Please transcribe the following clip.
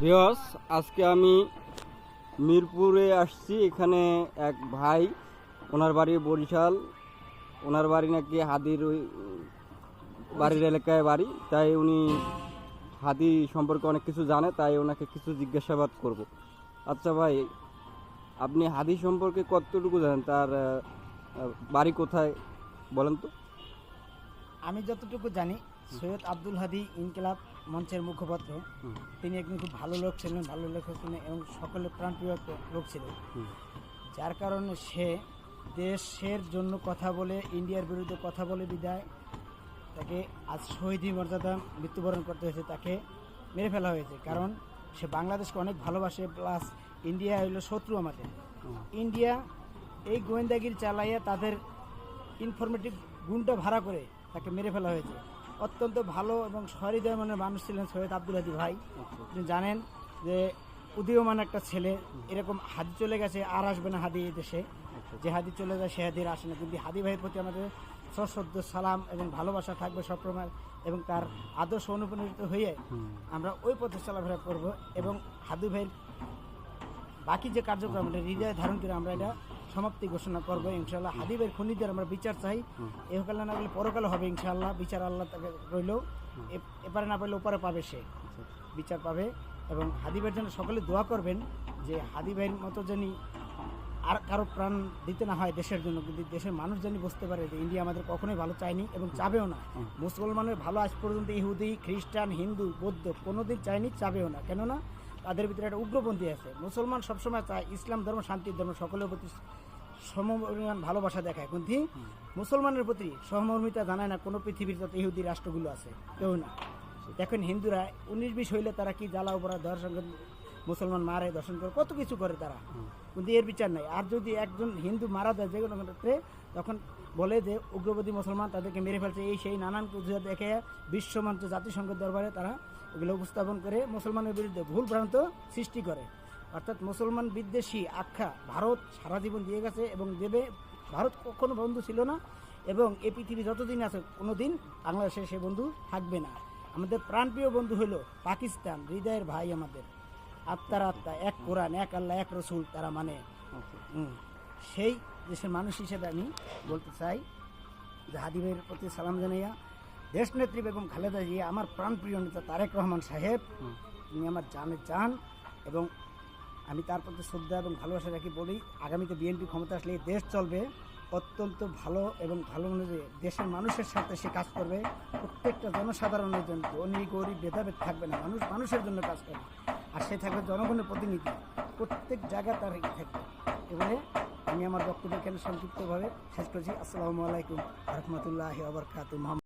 ভিওস আজকে আমি মিরপুরে আসছি। এখানে এক ভাই, ওনার বাড়ি বরিশাল। ওনার বাড়ি নাকি হাদির ওই, বাড়ির এলাকায় বাড়ি। তাই উনি হাদি সম্পর্কে অনেক কিছু জানে, তাই ওনাকে কিছু জিজ্ঞাসাবাদ করব। আচ্ছা ভাই, আপনি হাদি সম্পর্কে কতটুকু জানেন? তার বাড়ি কোথায় বলেন তো। আমি যতটুকু জানি সৈয়দ আব্দুল হাদি ইনকিলাব মঞ্চের মুখপাত্র। তিনি একজন খুব ভালো লোক ছিলেন ভালো লেখক ছিলেন এবং সকলের প্রাণপ্রিয় লোক ছিলেন যার কারণে সে দেশের জন্য কথা বলে ইন্ডিয়ার বিরুদ্ধে কথা বলে বিদায়। তাকে আজ শহীদি মর্যাদা মৃত্যুবরণ করতে হয়েছে তাকে মেরে ফেলা হয়েছে। কারণ সে বাংলাদেশকে অনেক ভালোবাসে প্লাস ইন্ডিয়া হইল শত্রু আমাদের। ইন্ডিয়া এই গোয়েন্দাগিরি চালাইয়া তাদের ইনফরমেটিভ গুণটা ভাড়া করে তাকে মেরে ফেলা হয়েছে। অত্যন্ত ভালো এবং সহৃদয় মনের মানুষ ছিলেন সৈয়দ আব্দুল হাদি ভাই। আপনি জানেন যে উদীয়মান একটা ছেলে এরকম হাদি চলে গেছে আর আসবে না হাদি এই দেশে। যে হাদি চলে যায় সে হাদির আসে না। কিন্তু হাদি ভাইয়ের প্রতি আমাদের সশ্রদ্ধ সালাম এবং ভালোবাসা থাকবে সবসময় এবং তার আদর্শ অনুপ্রাণিত হয়ে আমরা ওই পথে চলাফেরা করব এবং হাদি ভাইয়ের বাকি যে কার্যক্রম এটা হৃদয় ধারণ করে আমরা এটা সমাপ্তি ঘোষণা করব ইনশাল্লাহ হাদিবের খুনিদের আমরা বিচার চাই। এহকালে না গেলে পরকালে হবে ইনশাল্লাহ বিচার আল্লাহ তাকে রইল। এপারে না পাইলে ওপারে পাবে সে। বিচার পাবে এবং হাদিবের জন্য সকলে দোয়া করবেন যে হাদিবের মতো যেন আর কারও প্রাণ দিতে না হয় দেশের জন্য কিন্তু দেশের মানুষ যেন বুঝতে পারে যে ইন্ডিয়া আমাদের কখনোই ভালো চায়নি এবং চাবেও না। মুসলমানের ভালো আজ পর্যন্ত ইহুদি খ্রিস্টান হিন্দু বৌদ্ধ কোনোদিন চায়নি চাবেও না। কেননা তাদের ভিতরে একটা উগ্রপন্থী আছে। মুসলমান সবসময় চায় ইসলাম ধর্ম শান্তির ধর্ম, সকলের প্রতি সমপরিমাণ ভালোবাসা দেখায়। কিন্তু মুসলমানের প্রতি সহমর্মিতা জানায় না কোনো পৃথিবীর যত ইহুদি রাষ্ট্রগুলো আছে, কেউ না। দেখেন হিন্দুরা উনিশ বিশ হইলে তারা কি জ্বালা উপরা দর্শন মুসলমান মারে দর্শন করে, কত কিছু করে তারা? কিন্তু এর বিচার নাই। আর যদি একজন হিন্দু মারা যায় যে কোনো ক্ষেত্রে, তখন বলে যে উগ্রবাদী মুসলমান তাদেরকে মেরে ফেলছে। এই সেই নানান দেখে বিশ্বমঞ্চ জাতিসংঘের দরবারে তারা এগুলো উপস্থাপন করে মুসলমানের বিরুদ্ধে ভুল ভ্রান্ত সৃষ্টি করে। অর্থাৎ মুসলমান বিদ্বেষী আখ্যা ভারত সারা জীবন দিয়ে গেছে এবং দেবে, ভারত কখনো বন্ধু ছিল না এবং এই পৃথিবী যতদিন আছে কোনো দিন বাংলাদেশে সে বন্ধু থাকবে না। আমাদের প্রাণপ্রিয় বন্ধু হলো পাকিস্তান, হৃদয়ের ভাই আমাদের। আত্মার আত্মা, এক কোরআন, এক আল্লাহ, এক রসুল তারা মানে। সেই দেশের মানুষ হিসেবে আমি বলতে চাই যে হাদিবের প্রতি সালাম জানাইয়া দেশ নেত্রী বেগম খালেদা জিয়া আমার প্রাণপ্রিয় নেতা তারেক রহমান সাহেব তিনি আমার জানে চান এবং আমি তার প্রতি শ্রদ্ধা এবং ভালোবাসা রাখি বলি আগামীতে বিএনপি ক্ষমতা আসলে এই দেশ চলবে। অত্যন্ত ভালো এবং ভালো মনে দেশের মানুষের সাথে সে কাজ করবে। প্রত্যেকটা জনসাধারণের জন্য ধনী গরিব ভেদাভেদ থাকবে না। মানুষ মানুষের জন্য কাজ করবে। আর সে থাকবে জনগণের প্রতিনিধি। প্রত্যেক জায়গায় তার থাকবে। এবারে আমি আমার বক্তব্য এখানে সংক্ষিপ্তভাবে শেষ করছি। আসসালামু আলাইকুম রহমতুল্লাহ আবরকাত